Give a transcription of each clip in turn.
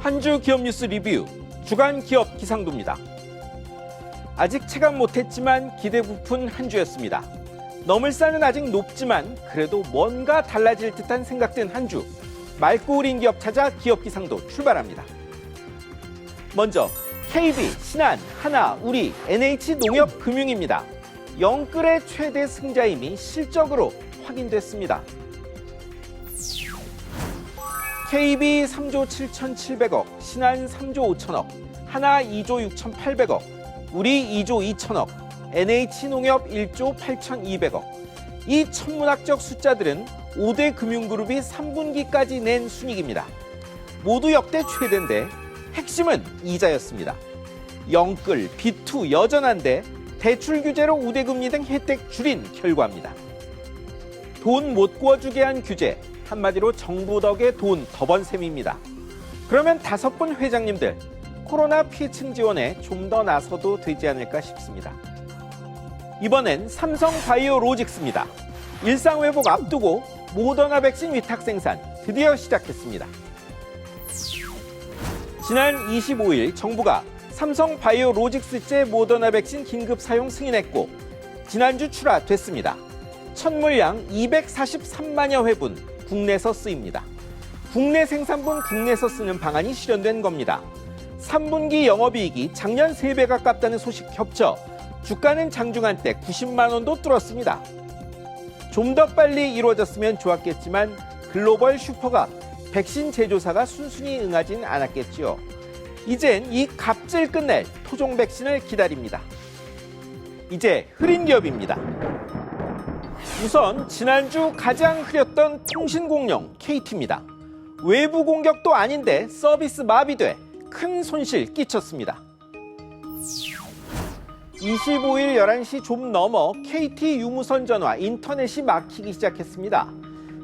한 주 기업 뉴스 리뷰 주간 기업 기상도입니다. 아직 체감 못했지만 기대 부푼 한 주였습니다. 너물산은 아직 높지만 그래도 뭔가 달라질 듯한 생각된 한 주. 맑고 우린 기업 찾아 기업 기상도 출발합니다. 먼저 KB, 신한, 하나, 우리, NH 농협 금융입니다. 영끌의 최대 승자임이 실적으로 확인됐습니다. KB 3조 7,700억, 신한 3조 5천억, 하나 2조 6,800억, 우리 2조 2천억, NH농협 1조 8,200억. 이 천문학적 숫자들은 5대 금융그룹이 3분기까지 낸 순이익입니다. 모두 역대 최대인데 핵심은 이자였습니다. 영끌, 비투 여전한데 대출 규제로 우대금리 등 혜택 줄인 결과입니다. 돈 못 구워주게 한 규제, 한마디로 정부 덕에 돈 더번 셈입니다. 그러면 다섯 분 회장님들 코로나 피해층 지원에 좀 더 나서도 되지 않을까 싶습니다. 이번엔 삼성 바이오 로직스입니다. 일상 회복 앞두고 모더나 백신 위탁 생산 드디어 시작했습니다. 지난 25일 정부가 삼성 바이오 로직스제 모더나 백신 긴급 사용 승인했고 지난주 출하됐습니다. 첫 물량 243만여 회분 국내에서 쓰입니다. 국내 생산분 국내에서 쓰는 방안이 실현된 겁니다. 3분기 영업이익이 작년 3배 가깝다는 소식 겹쳐 주가는 장중한 때 90만 원도 뚫었습니다. 좀 더 빨리 이루어졌으면 좋았겠지만 글로벌 슈퍼가 백신 제조사가 순순히 응하진 않았겠지요. 이젠 이 갑질 끝낼 토종 백신을 기다립니다. 이제 흐린 기업입니다. 우선 지난주 가장 흐렸던 통신공룡 KT입니다. 외부 공격도 아닌데 서비스 마비돼 큰 손실 끼쳤습니다. 25일 11시 좀 넘어 KT 유무선 전화 인터넷이 막히기 시작했습니다.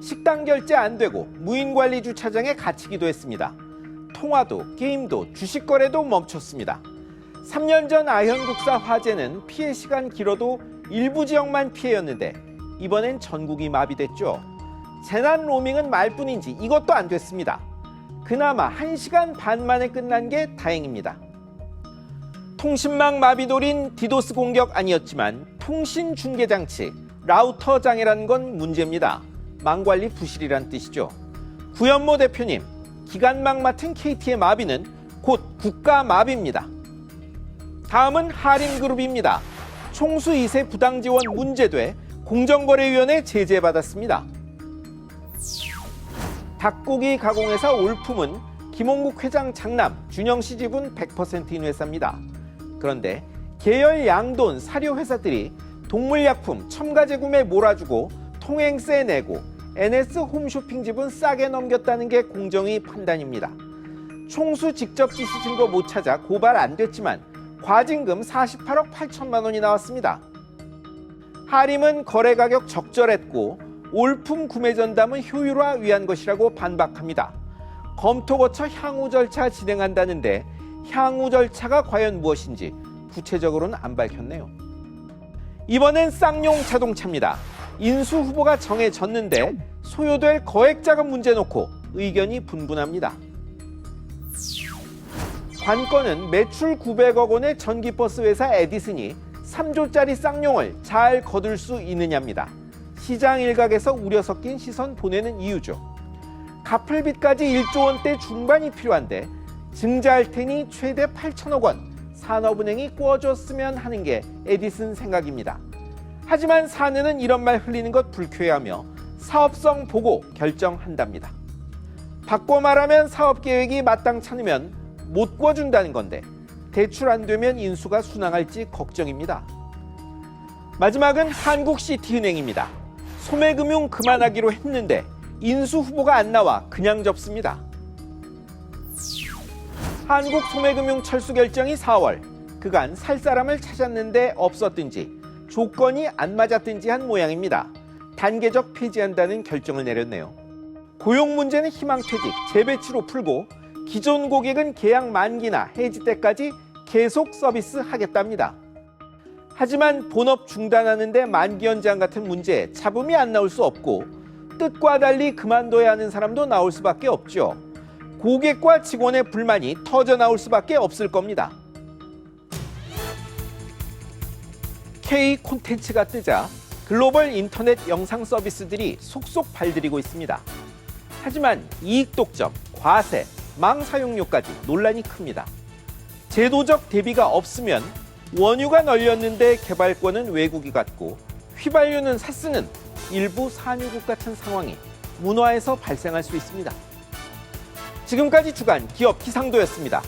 식당 결제 안 되고 무인 관리 주차장에 갇히기도 했습니다. 통화도 게임도 주식 거래도 멈췄습니다. 3년 전 아현국사 화재는 피해 시간 길어도 일부 지역만 피해였는데 이번엔 전국이 마비됐죠. 재난 로밍은 말뿐인지 이것도 안 됐습니다. 그나마 1시간 반 만에 끝난 게 다행입니다. 통신망 마비 노린 디도스 공격 아니었지만 통신 중계 장치 라우터 장애라는 건 문제입니다. 망 관리 부실이란 뜻이죠. 구현모 대표님, 기간망 맡은 KT의 마비는 곧 국가 마비입니다. 다음은 하림그룹입니다. 총수 2세 부당 지원 문제돼 공정거래위원회 제재받았습니다. 닭고기 가공회사 올품은 김홍국 회장 장남 준영 씨 지분 100%인 회사입니다. 그런데 계열 양돈 사료 회사들이 동물약품 첨가제 구매 몰아주고 통행세 내고 NS 홈쇼핑 지분 싸게 넘겼다는 게 공정위 판단입니다. 총수 직접 지시 증거 못 찾아 고발 안 됐지만 과징금 48억 8천만 원이 나왔습니다. 하림은 거래 가격 적절했고 올품 구매 전담은 효율화 위한 것이라고 반박합니다. 검토 거쳐 향후 절차 진행한다는데 향후 절차가 과연 무엇인지 구체적으로는 안 밝혔네요. 이번엔 쌍용 자동차입니다. 인수 후보가 정해졌는데 소요될 거액 자금 문제 놓고 의견이 분분합니다. 관건은 매출 900억 원의 전기버스 회사 에디슨이 3조짜리 쌍용을 잘 거둘 수 있느냐입니다. 시장 일각에서 우려 섞인 시선 보내는 이유죠. 갚을 빚까지 1조 원대 중반이 필요한데 증자할 테니 최대 8천억 원 산업은행이 꾸어줬으면 하는 게 에디슨 생각입니다. 하지만 사내는 이런 말 흘리는 것 불쾌하며 사업성 보고 결정한답니다. 바꿔 말하면 사업 계획이 마땅찮으면 못 구워준다는 건데 대출 안 되면 인수가 순항할지 걱정입니다. 마지막은 한국시티은행입니다. 소매금융 그만하기로 했는데 인수 후보가 안 나와 그냥 접습니다. 한국 소매금융 철수 결정이 4월 그간 살 사람을 찾았는데 없었든지 조건이 안 맞았든지 한 모양입니다. 단계적 폐지한다는 결정을 내렸네요. 고용 문제는 희망퇴직, 재배치로 풀고 기존 고객은 계약 만기나 해지 때까지 계속 서비스 하겠답니다. 하지만 본업 중단하는데 만기 연장 같은 문제에 잡음이 안 나올 수 없고 뜻과 달리 그만둬야 하는 사람도 나올 수밖에 없죠. 고객과 직원의 불만이 터져 나올 수밖에 없을 겁니다. K 콘텐츠가 뜨자 글로벌 인터넷 영상 서비스들이 속속 발들이고 있습니다. 하지만 이익 독점, 과세, 망 사용료까지 논란이 큽니다. 제도적 대비가 없으면 원유가 널렸는데 개발권은 외국이 갖고 휘발유는 사쓰는 일부 산유국 같은 상황이 문화에서 발생할 수 있습니다. 지금까지 주간 기업 기상도였습니다.